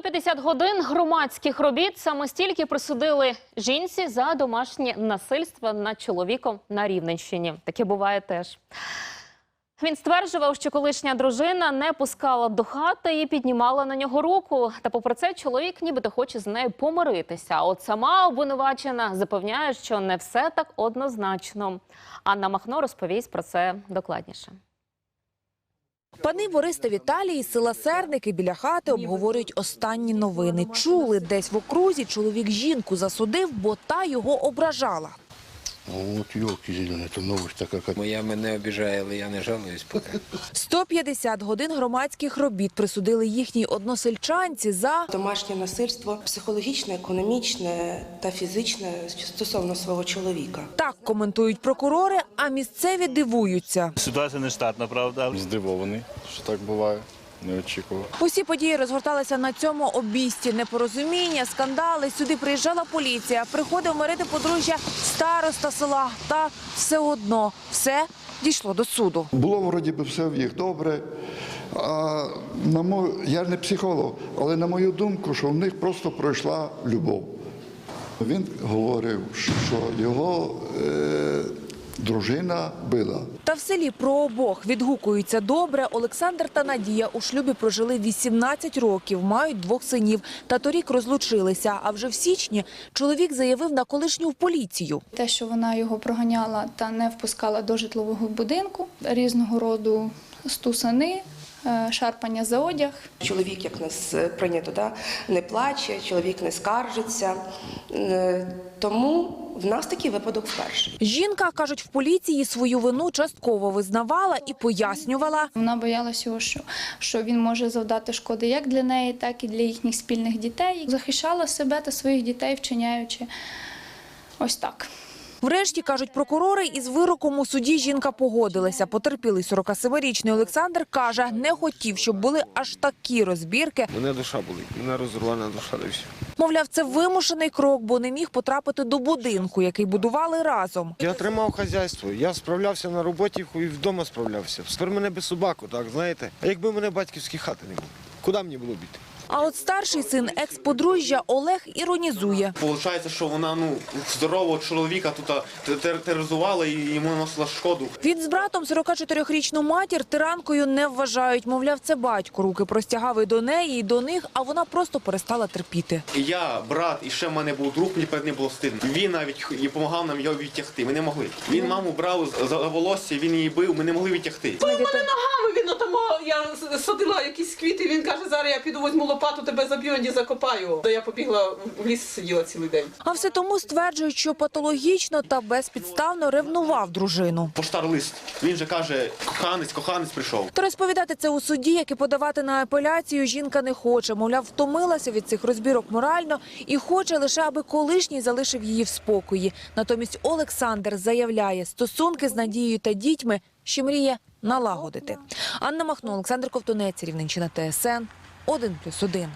150 годин громадських робіт саме стільки присудили жінці за домашнє насильство над чоловіком на Рівненщині. Таке буває теж. Він стверджував, що колишня дружина не пускала до хати і піднімала на нього руку. Та попри це, чоловік нібито хоче з нею помиритися. От сама обвинувачена запевняє, що не все так однозначно. Анна Махно розповість про це докладніше. Пани Борис та Віталій із села Серники біля хати обговорюють останні новини. Чули, десь в окрузі чоловік жінку засудив, бо та його ображала. Ну, от елки зеленые, это новость такая, как... Моя мене обіжає, але я не жалуюсь поки. 150 годин громадських робіт присудили їхній односельчанці за Домашнє насильство психологічне, економічне та фізичне стосовно свого чоловіка. так коментують прокурори, а місцеві дивуються. Ситуація не штатна, правда. Здивований, що так буває. Не очікував. Усі події розгорталися на цьому обійсті. Непорозуміння, скандали. Сюди приїжджала поліція. Приходив мирити подружжя староста села. Та все одно все дійшло до суду. Було вроді би все в їх добре. А на мою, я не психолог, але на мою думку, що в них просто пройшла любов. Він говорив, що його е, дружина била. Та в селі про обох відгукуються добре. Олександр та Надія у шлюбі прожили 18 років, мають двох синів. Та торік розлучилися. А вже в січні чоловік заявив на колишню в поліцію. Те, що вона його проганяла та не впускала до житлового будинку, різного роду стусани, шарпання за одяг. Чоловік, як нас е, прийнято, да, не плаче, чоловік не скаржиться. Е, Тому в нас такий випадок вперше. Жінка, кажуть, в поліції свою вину частково визнавала і пояснювала. Вона боялася, що, що він може завдати шкоди як для неї, так і для їхніх спільних дітей. Захищала себе та своїх дітей, вчиняючи ось так. Врешті, кажуть прокурори, із вироком у суді жінка погодилася. Потерпілий 47-річний Олександр каже, не хотів, щоб були аж такі розбірки. Мене душа болить, мене розорвана душа і все. Мовляв, це вимушений крок, бо не міг потрапити до будинку, який будували разом. Я тримав хазяйство, я справлявся на роботі і вдома справлявся. Тепер мене без собаку, так знаєте. А якби мене батьківські хати не було, куди мені було бійти? А от старший син екс-подружжя Олег іронізує. Получається, що вона ну здорового чоловіка тут тероризувала і йому наносила шкоду. Він з братом 44-річну матір тиранкою не вважають. Мовляв, це батько руки простягав і до неї, і до них, а вона просто перестала терпіти. Я, брат, і ще в мене був друг, мені перед ним було стидно. Він навіть х- і допомагав нам його відтягти. Ми не могли. Він маму брав за- волосся, він її бив, ми не могли відтягти. ногами він я садила якісь квіти, він каже, зараз я піду возьму лопату, тебе заб'ю, і закопаю. То я побігла в ліс, сиділа цілий день. А все тому стверджують, що патологічно та безпідставно ревнував дружину. Поштар лист. Він же каже, коханець, коханець прийшов. Та розповідати це у суді, як і подавати на апеляцію, жінка не хоче. Мовляв, втомилася від цих розбірок морально і хоче лише, аби колишній залишив її в спокої. Натомість Олександр заявляє, стосунки з Надією та дітьми ще мріє налагодити. Анна Махно, Олександр Ковтунець, Рівненщина ТСН, 1+,1.